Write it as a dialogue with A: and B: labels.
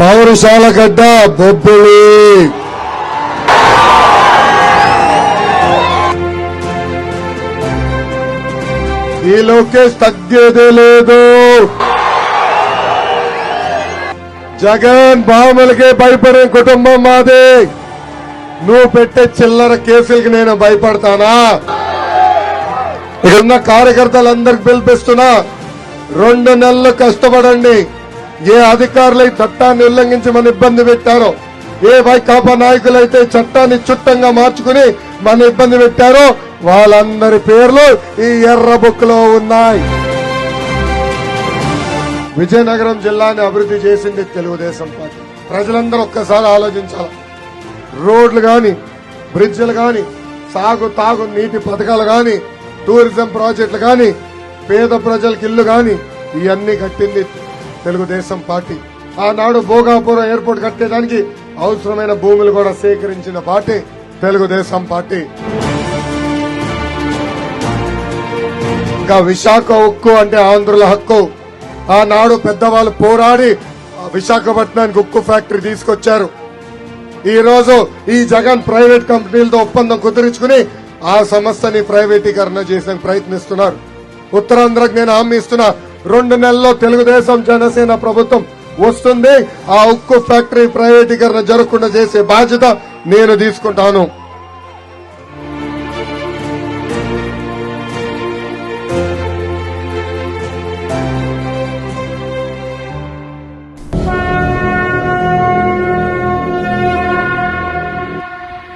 A: పౌరశాల గడ్డ బొబ్బిలి. ఈ లోకేష్ తగ్గేదే లేదు. జగన్ బాములకే భయపడే కుటుంబం మాది. నువ్వు పెట్టే చిల్లర కేసులకి నేను భయపడతానా? ఇక్కడున్న కార్యకర్తలందరికి పిలిపిస్తున్నా. రెండు నెలలు కష్టపడండి. ఏ అధికారులు చట్టాన్ని ఉల్లంఘించమని మన ఇబ్బంది పెట్టారో ఏ వైకాపా నాయకులైతే చట్టాన్ని చుట్టంగా మార్చుకుని మన ఇబ్బంది పెట్టారో వాళ్ళందరి పేర్లు ఈ ఎర్ర బుక్లో ఉన్నాయి. విజయనగరం జిల్లాని అభివృద్ధి చేసింది తెలుగుదేశం పార్టీ. ప్రజలందరూ ఒక్కసారి ఆలోచించాలి. రోడ్లు కానీ బ్రిడ్జిలు కానీ సాగు తాగు నీటి పథకాలు కానీ టూరిజం ప్రాజెక్టులు కానీ పేద ప్రజలకు ఇల్లు కానీ ఇవన్నీ కట్టింది తెలుగుదేశం పార్టీ ఆనాడు భోగాపురం ఎయిర్పోర్ట్ కట్టేదానికి అవసరమైన భూములు కూడా సేకరించిన పార్టీ తెలుగుదేశం పార్టీ. ఇంకా విశాఖ ఉక్కు అంటే ఆంధ్రుల హక్కు. ఆనాడు పెద్దవాళ్ళు పోరాడి విశాఖపట్నానికి ఉక్కు ఫ్యాక్టరీ తీసుకొచ్చారు. ఈ రోజు ఈ జగన్ ప్రైవేట్ కంపెనీలతో ఒప్పందం కుదిరించుకుని ఆ సంస్థని ప్రైవేటీకరణ చేసే ప్రయత్నిస్తున్నారు. ఉత్తరాంధ్రకు నేను హామీ ఇస్తున్నా రెండు నెలల్లో తెలుగుదేశం జనసేన ప్రభుత్వం వస్తుంది. ఆ ఉక్కు ఫ్యాక్టరీ ప్రైవేటీకరణ జరగకుండా చేసే బాధ్యత నేను తీసుకుంటాను.